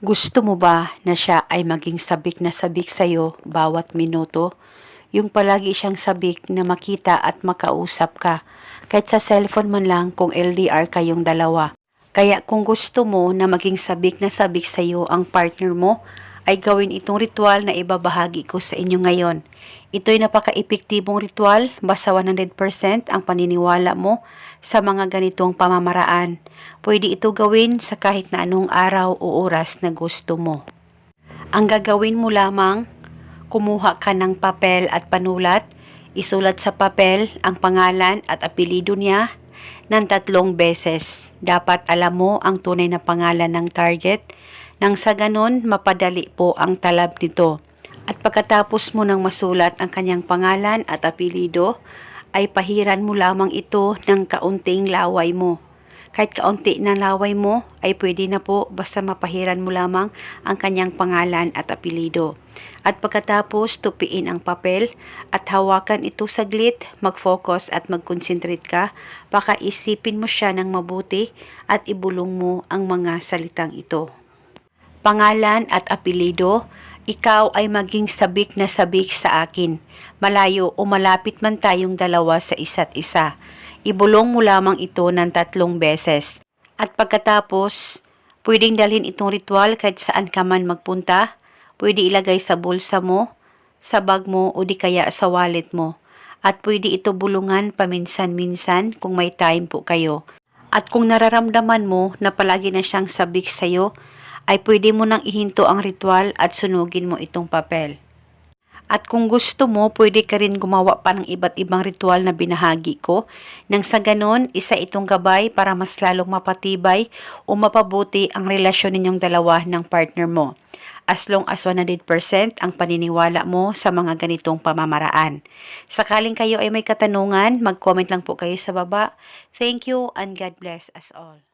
Gusto mo ba na siya ay maging sabik na sabik sa'yo bawat minuto? Yung palagi siyang sabik na makita at makausap ka, kahit sa cellphone man lang kung LDR kayong dalawa. Kaya kung gusto mo na maging sabik na sabik sa'yo ang partner mo, ay gawin itong ritual na ibabahagi ko sa inyo ngayon. Ito'y napaka-epektibong ritual, basta 100% ang paniniwala mo sa mga ganitong pamamaraan. Pwede ito gawin sa kahit na anong araw o oras na gusto mo. Ang gagawin mo lamang, kumuha ka ng papel at panulat, isulat sa papel ang pangalan at apelido niya ng tatlong beses. Dapat alam mo ang tunay na pangalan ng target nang sa ganon mapadali po ang talab nito. At pagkatapos mo nang masulat ang kanyang pangalan at apelido, ay pahiran mo lamang ito ng kaunting laway mo. Kahit kaunti na laway mo ay pwede na po basta mapahiran mo lamang ang kanyang pangalan at apelido. At pagkatapos tupiin ang papel at hawakan ito saglit, mag-focus at mag-concentrate ka, baka isipin mo siya ng mabuti at ibulong mo ang mga salitang ito pangalan at apelido, ikaw ay maging sabik na sabik sa akin. Malayo o malapit man tayong dalawa sa isa't isa. Ibulong mo lamang ito ng tatlong beses. At pagkatapos, pwedeng dalhin itong ritual kahit saan ka man magpunta. Pwede ilagay sa bulsa mo, sa bag mo o di kaya sa wallet mo. At pwede ito bulungan paminsan-minsan kung may time po kayo. At kung nararamdaman mo na palagi na siyang sabik sa'yo, ay pwede mo nang ihinto ang ritual at sunugin mo itong papel. At kung gusto mo, pwede ka rin gumawa pa ng iba't ibang ritual na binahagi ko. Nang sa ganon, isa itong gabay para mas lalong mapatibay o mapabuti ang relasyon ninyong dalawa ng partner mo. As long as 100% ang paniniwala mo sa mga ganitong pamamaraan. Sakaling kayo ay may katanungan, mag-comment lang po kayo sa baba. Thank you and God bless us all.